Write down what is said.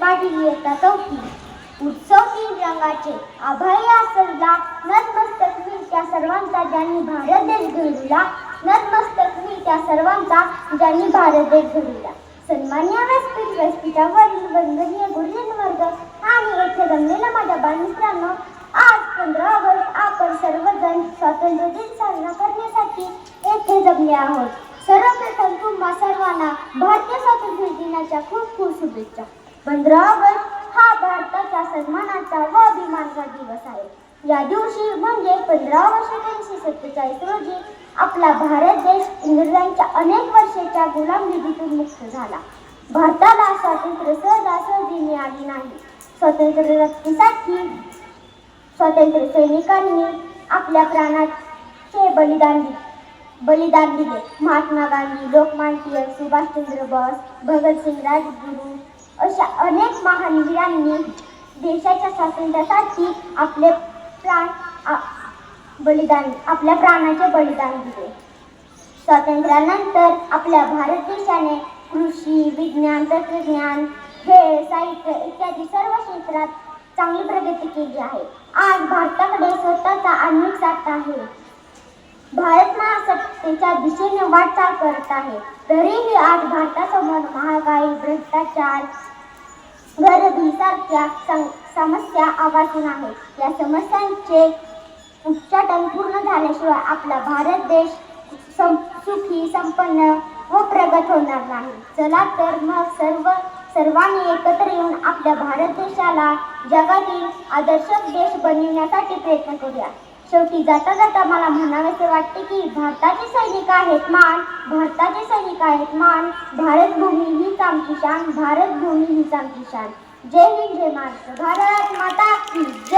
पाटील इयत्ता चौथी. उत्सव तीन रंगाचे अभय सजला नतमस्तक मी त्या सर्वांचा ज्यांनी भारत देश घडविला. नतमस्तक मी त्या सर्वांचा ज्यांनी भारत देश घडविला. सन्मान्य व्यासपीठ व्यासपीठावरील वंदनीय गुरुजन वर्ग आणि येथे जमलेल्या माझ्या बालमित्रांनो आज पंधरा ऑगस्ट आपण सर्वजण स्वातंत्र्य दिन साजरा करण्यासाठी येथे जमले आहोत. सर्वप्रथम तुम्हा सर्वांना भारतीय स्वातंत्र्य दिनाच्या खूप खूप शुभेच्छा. पंधरा ऑगस्ट हा भारताच्या सन्मानाचा व अभिमानाचा दिवस आहे. या दिवशी म्हणजे पंधरा ऑगस्ट एकोणीसशे सत्तेचाळीस रोजी आपला भारत देश इंग्रजांच्या अनेक वर्षाच्या गुलामगिरीतून मुक्त झाला. भारताला स्वातंत्र्य सहजासहजी मिळाली नाही. स्वातंत्र्य रक्तीसाठी स्वातंत्र्य सैनिकांनी आपल्या प्राणाचे बलिदान दिले. बलिदान दिले. महात्मा गांधी लोकमान्य टिळक सुभाषचंद्र बोस भगतसिंग राजगुरू अशा अनेक महान वीरांनी देशाच्या स्वातंत्र्यासाठी आपले प्राण बलिदान आपल्या प्राणाचे बलिदान दिले. स्वातंत्र्यानंतर आपल्या भारत देशाने कृषी विज्ञान तंत्रज्ञान खेळ साहित्य इत्यादी सर्व क्षेत्रात चांगली प्रगती केली आहे. आज भारताकडे स्वतःचा आण्विक साठा आहे. भारत महासत्तेच्या दिशेने वाटचाल करत आहे. तरीही आज भारतासमोर महागाई भ्रष्टाचार गरिबी सारख्या सं- समस्या आवासून आहेत या समस्यांचे उच्चाटन पूर्ण झाल्याशिवाय आपला भारत देश सं- सुखी संपन्न व प्रगत होणार नाही. चला तर मग सर्व सर्वांनी एकत्र येऊन आपल्या भारत देशाला जगातील आदर्श देश बनविण्यासाठी प्रयत्न करूया. शेवटी जाता जाता मला म्हणावेसे वाटते की भारताचे सैनिक आहेत मान भारताचे सैनिक आहेत मान भारत भूमी हीच आमची शान भारत भूमी हीच आमची शान. जय हिंद जय महाराष्ट्र भारत माता की जय.